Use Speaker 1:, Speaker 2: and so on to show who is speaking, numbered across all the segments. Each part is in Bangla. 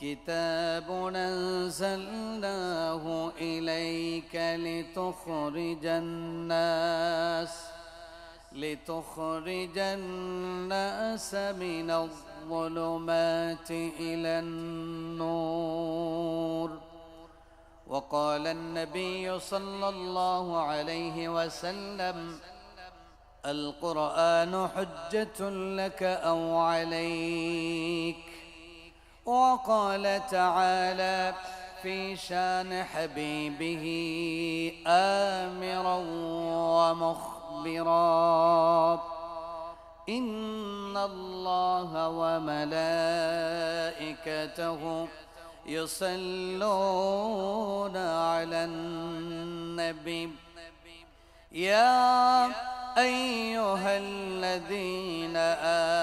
Speaker 1: كتاب أنزلناه إليك لتخرج الناس لتخرج الناس من الظلمات إلى النور. وقال النبي صلى الله عليه وسلم القرآن حجة لك أو عليك. وقال تعالى في شان حبيبه آمرا ومخبرا. إن الله وملائكته يصلون على النبي. يا أيها الذين آمنوا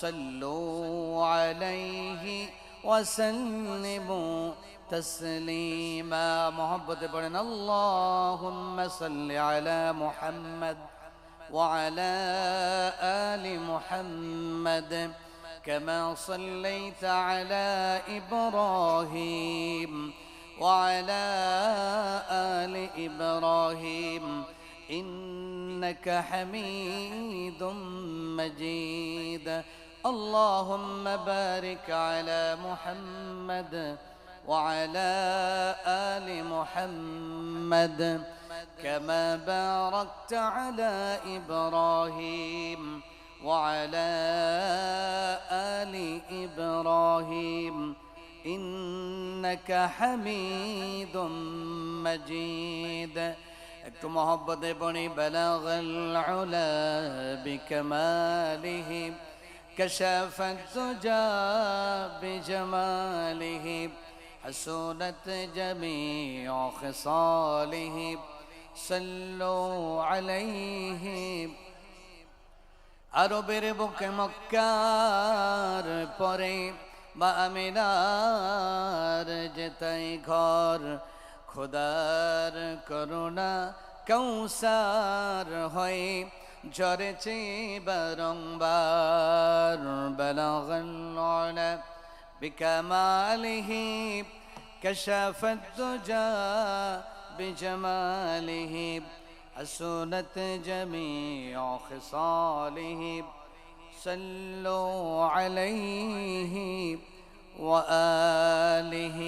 Speaker 1: صلوا عليه وسلموا تسليما. محبة بڑن اللهم صل على محمد وعلى آل محمد كما صليت على إبراهيم وعلى آل إبراهيم. إنك حميد مجيد. اللهم بارك على محمد وعلى آل محمد كما باركت على إبراهيم وعلى آل إبراهيم إنك حميد مجيد একটু মহব্বতে বনি বালাগাল উলা বিকমালিহি كشف الدجى بجماله حسنت جميع خصاله صلوا عليه আরবের বুকে মক্কার পরে বা আমিনার যেতাই ঘর খোদার করুণা কৌসার হয়ে ঝরেছে বারংবার বলগল بكماله كشف الدجى بجماله حسنت جميع خصاله صلوا عليه وآله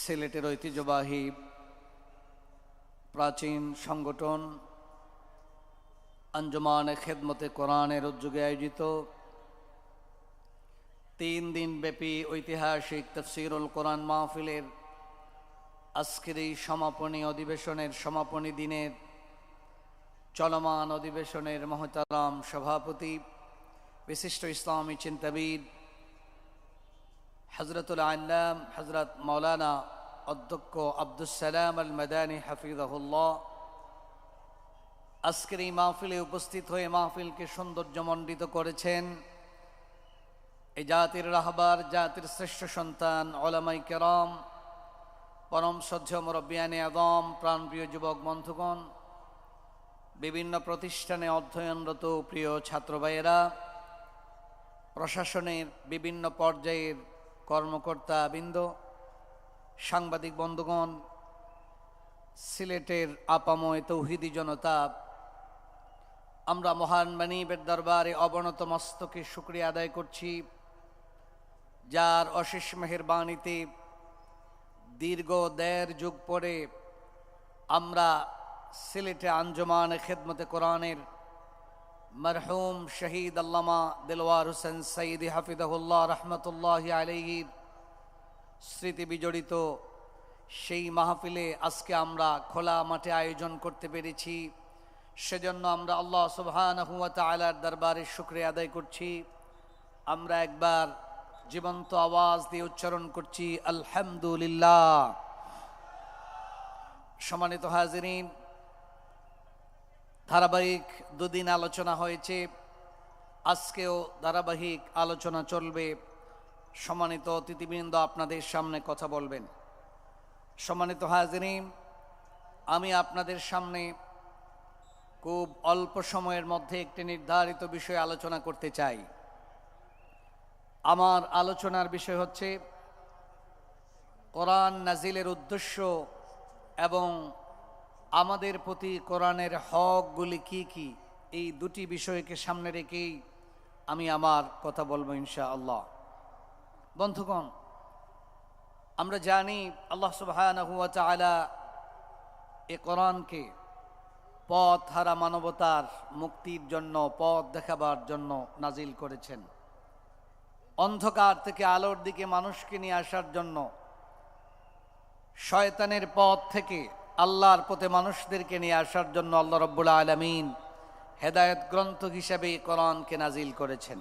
Speaker 1: সিলেটের ঐতিহ্যবাহী প্রাচীন সংগঠন আঞ্জমান খেদমতে কোরআনের উদ্যোগে আয়োজিত তিন দিন ব্যাপী ঐতিহাসিক তফসিরুল কোরআন মাহফিলের আজকের এই সমাপনী অধিবেশনের সমাপনী দিনের চলমান অধিবেশনের মহতারাম সভাপতি, বিশিষ্ট ইসলামী চিন্তাবিদ হজরতুল আল্লাম হজরত মৌলানা অধ্যক্ষ আব্দুল সালাম আল মাদানী হাফিজাহুল্লাহ আজকের এই মাহফিলে উপস্থিত হয়ে মাহফিলকে সৌন্দর্যমণ্ডিত করেছেন এই জাতির রাহবার, জাতির শ্রেষ্ঠ সন্তান, ওলামাই কেরম, পরম সহ্য মুরব্বিয়ানে আদম, প্রাণপ্রিয় যুবক বন্ধুগণ, বিভিন্ন প্রতিষ্ঠানে অধ্যয়নরত প্রিয় ছাত্র ভাইয়েরা, প্রশাসনের বিভিন্ন পর্যায়ের কর্মকর্তা বৃন্দ, সাংবাদিক বন্ধুগণ, সিলেটের আপাময় তৌহিদি জনতা আমরা মহান মানিবের দরবারে অবনত মস্তকে শুক্রিয়া আদায় করছি, যার অশেষ মেহেরবাণীতে দীর্ঘ দেড় যুগ পরে আমরা সিলেটে আঞ্জমান খেদমতে কোরআনের মরহুম শহীদ আল্লামা দিলওয়ার হোসেন সঈদ হাফিদুল্লাহ রহমতুল্লাহ আলহির স্মৃতি বিজড়িত সেই মাহফিলে আজকে আমরা খোলা মাঠে আয়োজন করতে পেরেছি। সেজন্য আমরা আল্লাহ সুবহান হুয়া তালার দরবারে শুক্রিয়া আদায় করছি। আমরা একবার জীবন্ত আওয়াজ দিয়ে উচ্চারণ করছি, আলহামদুলিল্লাহ। সম্মানিত হাজিরিন, ধারাবাহিক দুদিন আলোচনা হয়েছে। আজকেও ধারাবাহিক আলোচনা চলবে। সম্মানিত অতিথিবৃন্দ আপনাদের সামনে কথা বলবেন। সম্মানিত হাজিরিন, আমি আপনাদের সামনে খুব অল্প সময়ের মধ্যে একটি নির্ধারিত বিষয় আলোচনা করতে চাই। আমার আলোচনার বিষয় হচ্ছে কোরআন নাজিলের উদ্দেশ্য এবং আমাদের প্রতি কোরআনের হকগুলি কি কি, এই দুটি বিষয়কে সামনে রেখেই আমি আমার কথা বলব ইনশা আল্লাহ বন্ধুগণ, আমরা জানি আল্লাহ তাআলা এ কোরআনকে পথ হারা মানবতার মুক্তির জন্য, পথ দেখাবার জন্য নাজিল করেছেন। অন্ধকার থেকে আলোর দিকে মানুষকে নিয়ে আসার জন্য, শয়তানের পথ থেকে আল্লাহর পথে মানুষদেরকে নিয়ে আসার জন্য আল্লাহ রব্বুল আলমিন হেদায়ত গ্রন্থ হিসাবে কোরআনকে নাজিল করেছেন।